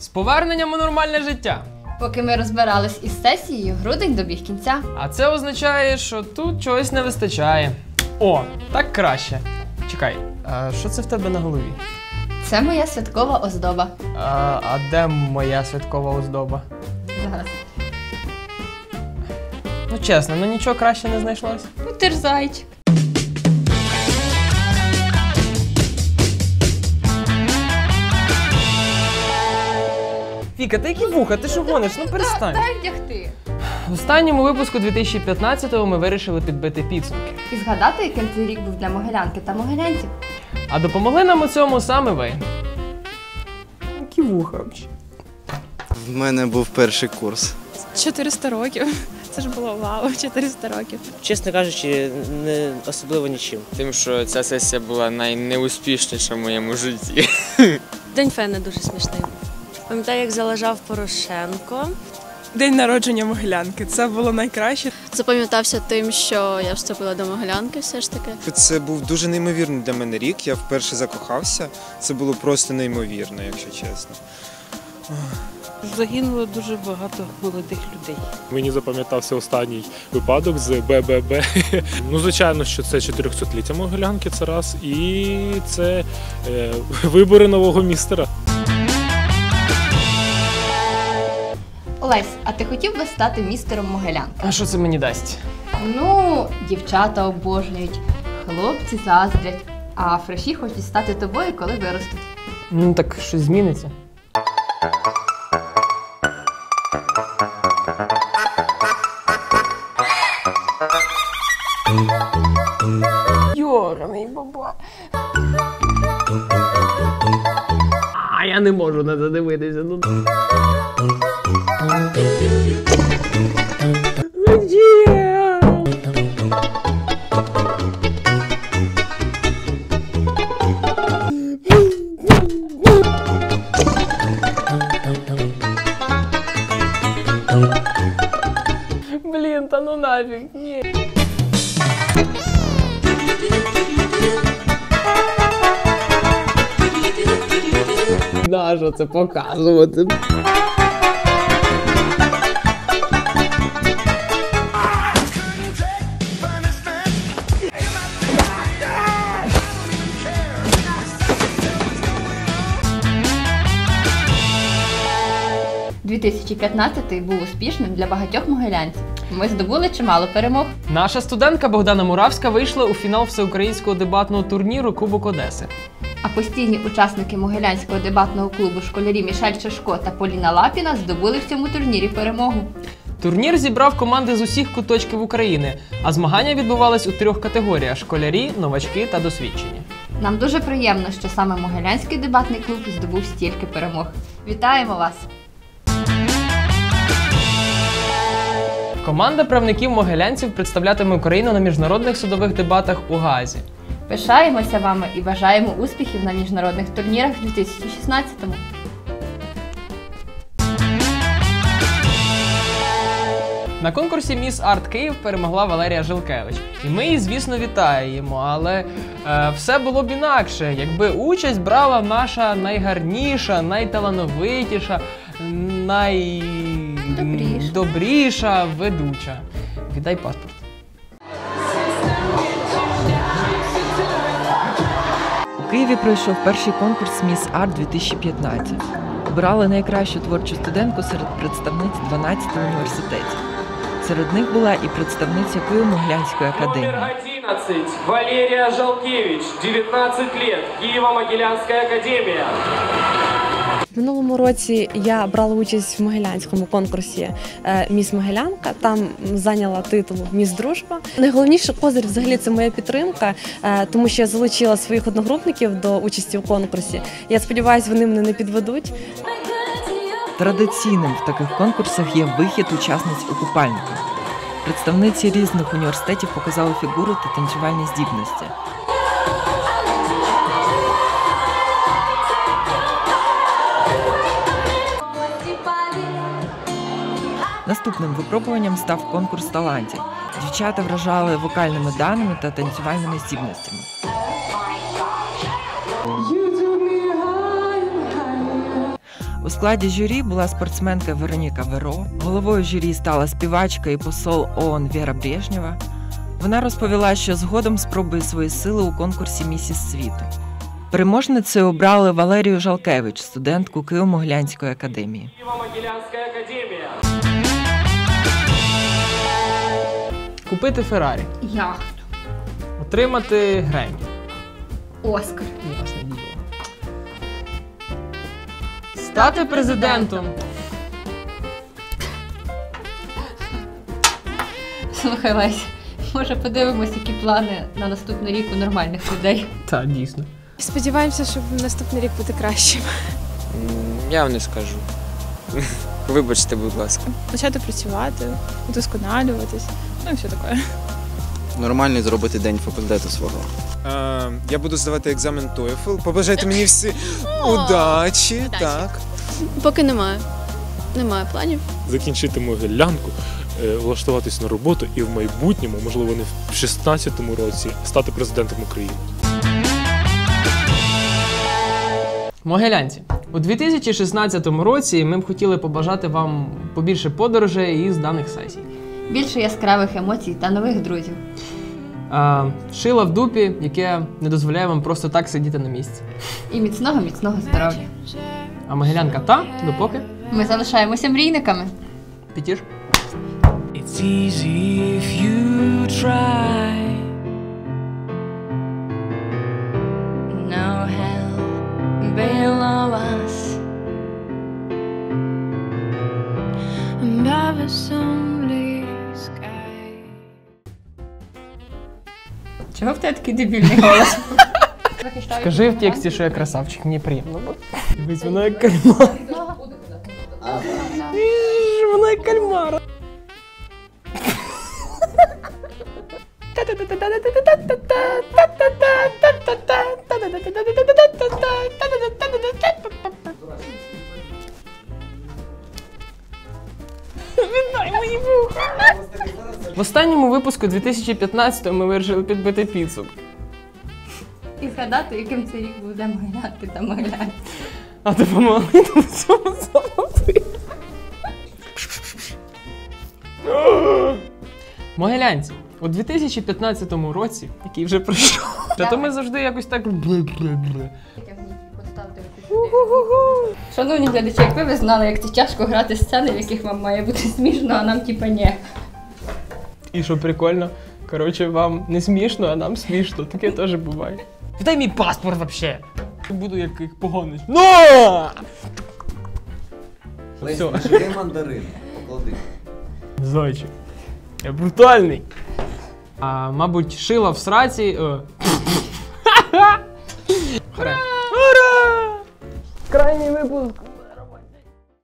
З поверненням у нормальне життя. Поки ми розбирались із сесією, грудень добіг кінця. А це означає, що тут чогось не вистачає. О, так краще. Чекай, а що це в тебе на голові? Це моя святкова оздоба. А, а де моя святкова оздоба? Зараз. Ну чесно, ну нічого краще не знайшлось. Ну ти ж зайчик. Віка, ти які вуха, ти що гониш? Ну перестань. Дай вдягти. В останньому випуску 2015-го ми вирішили підбити підсумки. І згадати, яким цей рік був для могилянки та могилянців. А допомогли нам у цьому саме ви. Які вуха взагалі? В мене був перший курс. 400 років. Це ж було вау, 400 років. Чесно кажучи, не особливо нічим. Тим, що ця сесія була найнеуспішніша в моєму житті. День фена дуже смішний. Пам'ятаю, як залежав Порошенко. День народження Могилянки. Це було найкраще. Запам'ятався тим, що я вступила до Могилянки все ж таки. Це був дуже неймовірний для мене рік. Я вперше закохався. Це було просто неймовірно, якщо чесно. Загинуло дуже багато молодих людей. Мені запам'ятався останній випадок з БББ. Ну, звичайно, що це 400-ліття Могилянки, це раз, і це е, вибори нового містера. Олесь, а ти хотів би стати містером Могилянки? А що це мені дасть? Ну, дівчата обожнюють, хлопці заздрять, а фреші хочуть стати тобою, коли виростуть. Ну так щось зміниться. Не можу не задивитися. Ну. Блін, та ну нафіг, ні. Нащо це показувати? – 2015 був успішним для багатьох могилянців. Ми здобули чимало перемог. Наша студентка Богдана Муравська вийшла у фінал всеукраїнського дебатного турніру Кубок Одеси. А постійні учасники могилянського дебатного клубу школярі Мішель Шашко та Поліна Лапіна здобули в цьому турнірі перемогу. Турнір зібрав команди з усіх куточків України, а змагання відбувались у трьох категоріях: школярі, новачки та досвідчені. Нам дуже приємно, що саме Могилянський дебатний клуб здобув стільки перемог. Вітаємо вас! Команда правників могилянців представлятиме Україну на міжнародних судових дебатах у Газі. Пишаємося вами і бажаємо успіхів на міжнародних турнірах в 2016-му. На конкурсі Міс Арт Київ перемогла Валерія Жилкевич. І ми її, звісно, вітаємо. Але е, все було б інакше, якби участь брала наша найгарніша, найталановитіша, най... Добріша. добріша ведуча. Віддай паспорт. Києві пройшов перший конкурс Міс Арт 2015. Обирали найкращу творчу студентку серед представниць 12 університетів. Серед них була і представниця Києво-Могилянської академії. 11. Валерія Жалкевич, 19 років, Києво-Могилянська академия. В минулому році я брала участь в могилянському конкурсі е, Міс Могилянка. Там зайняла титул Міс Дружба. Найголовніший козир взагалі це моя підтримка, е, тому що я залучила своїх одногрупників до участі у конкурсі. Я сподіваюся, вони мене не підведуть. Традиційним в таких конкурсах є вихід учасниць у купальниках. Представниці різних університетів показали фігуру та танцювальні здібності. Наступним випробуванням став конкурс талантів. Дівчата вражали вокальними даними та танцювальними здібностями. У складі журі була спортсменка Вероніка Веро, головою журі стала співачка і посол ООН Віра Брежнєва. Вона розповіла, що згодом спробує свої сили у конкурсі Місіс світу. Переможницею обрали Валерію Жалкевич, студентку Києво-Могилянської академії. Киево-Могилянская академия. Купити Феррарі, Яхту. отримати Гремі. Оскар. Ясне діло. Стати президентом. Слухай, Лесь, може подивимось, які плани на наступний рік у нормальних людей. Так, дійсно. Сподіваємося, що наступний рік буде кращим. Я вам не скажу. Вибачте, будь ласка. Почати працювати, удосконалюватись, ну і все таке. Нормальний зробити день факультету свого. Е, я буду здавати екзамен TOEFL. Побажайте мені всі удачі. Так. Поки немає. Немає планів. Закінчити могилянку, е, влаштуватись на роботу і в майбутньому, можливо, не в 16-му році, стати президентом України. Могилянці. У 2016 році ми б хотіли побажати вам побільше подорожей із даних сесій. Більше яскравих емоцій та нових друзів. А, шила в дупі, яке не дозволяє вам просто так сидіти на місці. І міцного, міцного здоров'я. А могилянка та, допоки. Ми залишаємося мрійниками. Пітіш. It's easy if you try. No hell below us. Above us only Чого в тебе такий дебільний голос? Скажи в тексті, що я красавчик, мені приємно. буде. Дивись, вона як кальмар. Іж, Вона як кальмар. Віддай мої вуха. В останньому випуску 2015-го ми вирішили підбити підсумки. І згадати, яким цей рік буде могилянки та могилянки. А допомогли нам в цьому завжди. Могилянці, у 2015 році, який вже пройшов, та то ми завжди якось так. Шановні глядачі, якби ви знали, як це тяжко грати сцени, в яких вам має бути смішно, а нам типа ні. І що прикольно, коротше, вам не смішно, а нам смішно. Таке теж буває. Дай мій паспорт вообще. Буду як їх поганиш. Ну! Все. Жири мандарин. Поклади. Зайчик. Я брутальний. А, мабуть, шила в сраці. О. Ура! Крайній випуск